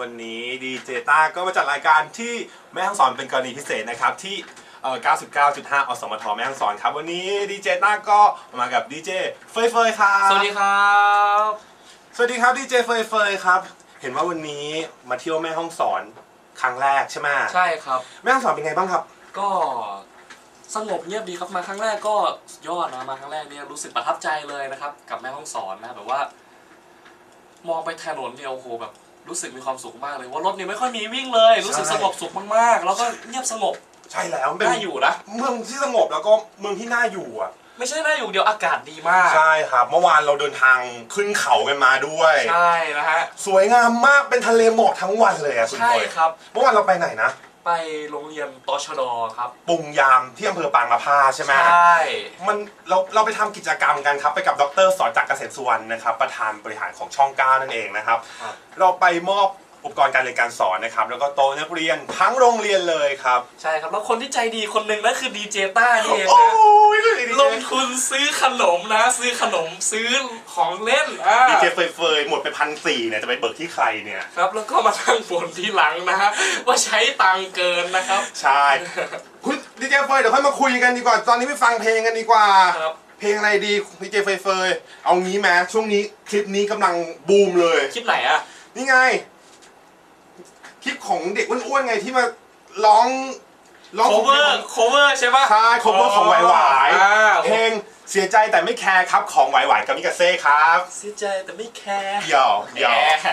วันนี้ดีเจต้าก็มาจัดรายการที่แม่ฮ่องสอนเป็นกรณีพิเศษนะครับที่เอ่อ99.5 อสมทแม่ฮ่องสอนครับ วันนี้ดีเจต้าก็มากับดีเจเฟยเฟยครับสวัสดีครับ สวัสดีครับดีเจเฟยเฟยครับ เห็นว่าวันนี้มาเที่ยวแม่ฮ่องสอนครั้งแรกใช่ไหมใช่ครับ แม่ฮ่องสอนเป็นไงบ้างครับ ก็สงบเงียบดีครับมาครั้งแรกก็สุดยอดนะมาครั้งแรกเนี่ยรู้สึกประทับใจเลยนะครับ กับแม่ห้องสอนนะแบบว่า มองไปถนนเนี่ยโอ้โหแบบ รู้สึกมีความสุขมากเลยว่ารถเนี่ยไม่ค่อยมีวิ่งเลย รู้สึกใช่สงบสุขมากๆ แล้วก็เงียบสงบใช่แล้วมันเป็นน่าอยู่นะเมืองที่สงบแล้วก็เมืองที่น่าอยู่อะ ไม่ใช่น่าอยู่เดียวอากาศดีมาก ใช่ครับเมื่อวานเราเดินทางขึ้นเขากันมาด้วย ใช่นะฮะสวยงามมากเป็นทะเลหมอกทั้งวันเลยอะคุณใช่เฟยครับ เมื่อวานเราไปไหนนะ ไปโรงเรียนตชดครับปรุงยามที่อำเภอปางมะพร้าวใช่ไหม ใช่มันเราเราไปทำกิจกรรมกันครับไปกับดรสอนจากรเกษตรสุวรรณนะครับ ประธานบริหารของช่องเก้านั่นเองนะครับครับเราไปมอบ อุปกรณ์การเรียนการสอนนะครับ แล้วก็โต๊ะนักเรียนทั้งโรงเรียนเลยครับ ใช่ครับ แล้วคนที่ใจดีคนหนึ่งนั่นคือดีเจต้านี่เองโอ้นะยดีลงทุนซื้อขนมนะ ซื้อขนมซื้อของเล่นอ่าดีเจเฟยเฟยหมดไปพันสี่เนี่ยจะไปเบิกที่ใครเนี่ย ครับแล้วก็มาทั้งบ่นที่หลังนะฮะว่าใช้ตังค์เกินนะครับ ใช่คุณดีเจเฟยเดี๋ยวค่อยมาคุยกันดีกว่า ตอนนี้ไปฟังเพลงกันดีกว่า ครับ เพลงอะไรดีดีเจเฟยเฟยเอางี้แม้ช่วงนี้คลิปนี้กำลังบูมเลย คลิปไหนอะนี่ไง คลิปของเด็กอ้วนๆไงที่มาร้องร้องโคเวอร์โคเวอร์ใช่ปะ ใช่ cover ของไหวไหวอ่า เพลงเสียใจแต่ไม่แคร์ครับของไหวไหวกับมิกาเซ่ครับเสียใจแต่ไม่แคร์เดี๋ยวเดี๋ยวแหม